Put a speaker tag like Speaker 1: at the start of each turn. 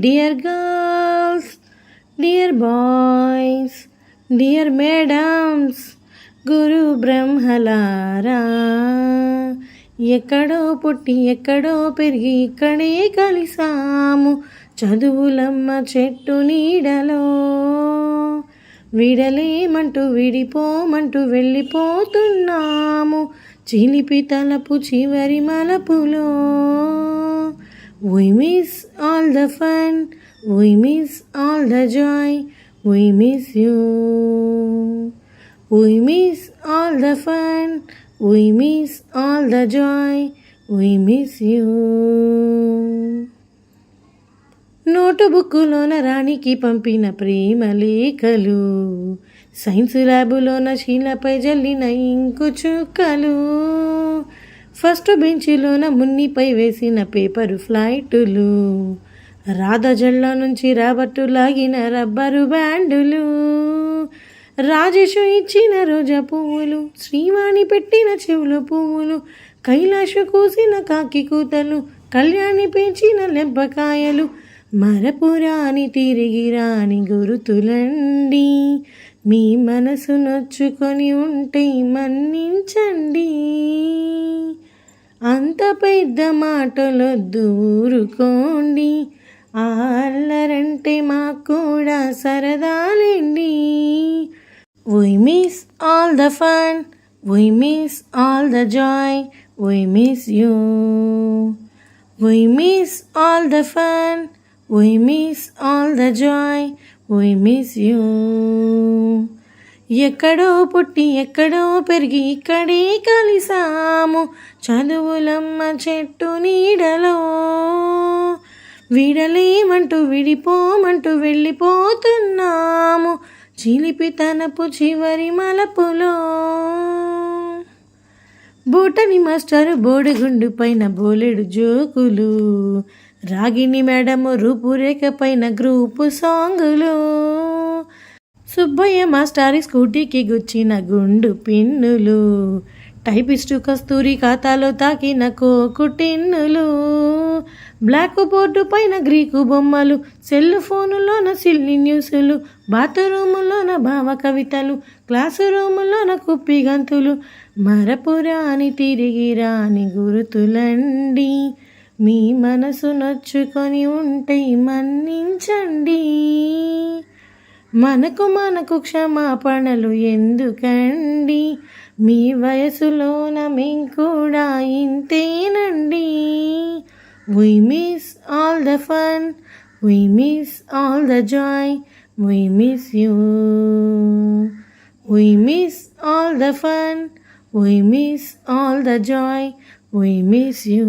Speaker 1: Dear girls dear boys dear madams గురు బ్రహ్మలారా ఎక్కడో పుట్టి ఎక్కడో పెరిగి ఇక్కడే కలిసాము. చదువులమ్మ చెట్టు నీడలో. విడలేమంటూ విడిపోమంటూ వెళ్ళిపోతున్నాము. చిలిపి తలపు చివరి మలపులో. We miss all the fun, we miss all the joy, we miss you. We miss all the fun, we miss all the joy, we miss you. Note బుక్కులోన రాణికి పంపిన ప్రేమ లేఖలు సైన్స్ ల్యాబులోన శీలపై జల్లిన ఇంకు చుక్కలు ఫస్ట్ బెంచిలోన మున్నిపై వేసిన పేపరు ఫ్లైటులు. రాధజళ్ళ నుంచి రాబట్టు లాగిన రబ్బరు బ్యాండులు. రాజేషు ఇచ్చిన రోజా పువ్వులు శ్రీవాణి పెట్టిన చెవుల పువ్వులు కైలాష కూసిన కాకి కూతలు కళ్యాణి పెంచిన లెబ్బకాయలు మరపురాని తిరిగి రాని గురుతులండి. మీ మనసు నొచ్చుకొని ఉంటే మన్నించండి. అంత పెద్ద మాటలొద్దు ఊరుకోండి అల్లరంటే మాకు కూడా సరదాలేండి we miss all the fun we miss all the joy we miss you we miss all the fun we miss all the joy we miss you ఎక్కడో పుట్టి ఎక్కడో పెరిగి ఇక్కడే కలిసాము. చదువులమ్మ చెట్టు నీడలో. విడలేమంటూ విడిపోమంటూ వెళ్ళిపోతున్నాము. చిలిపి తనపు చివరి మలపులో. బూటని మాస్టరు బోడిగుండు పైన బోలెడు జోకులు. రాగిణి మేడము రూపురేఖ పైన గ్రూపు సాంగులు. సుబ్బయ్య మాస్టారి స్కూటీకి గుచ్చిన గుండు పిన్నులు. టైపిస్టు కస్తూరి ఖాతాలో తాకిన కోకుటిన్నులు బ్లాక్ బోర్డు పైన గ్రీకు బొమ్మలు. సెల్ ఫోనులోన సిల్లి న్యూసులు. బాత్రూములోన భావ కవితలు. క్లాసు రూములోన కుప్పి గంతులు. మరపురాని తిరిగి రాని గురుతులండి. మీ మనసు నొచ్చుకొని ఉంటే మన్నించండి. మనకు మనకు క్షమాపణలు ఎందుకండి? మీ వయసులోన మేం కూడా ఇంతేనండి. We miss all the fun we miss all the joy we miss you we miss all the fun we miss all the joy we miss you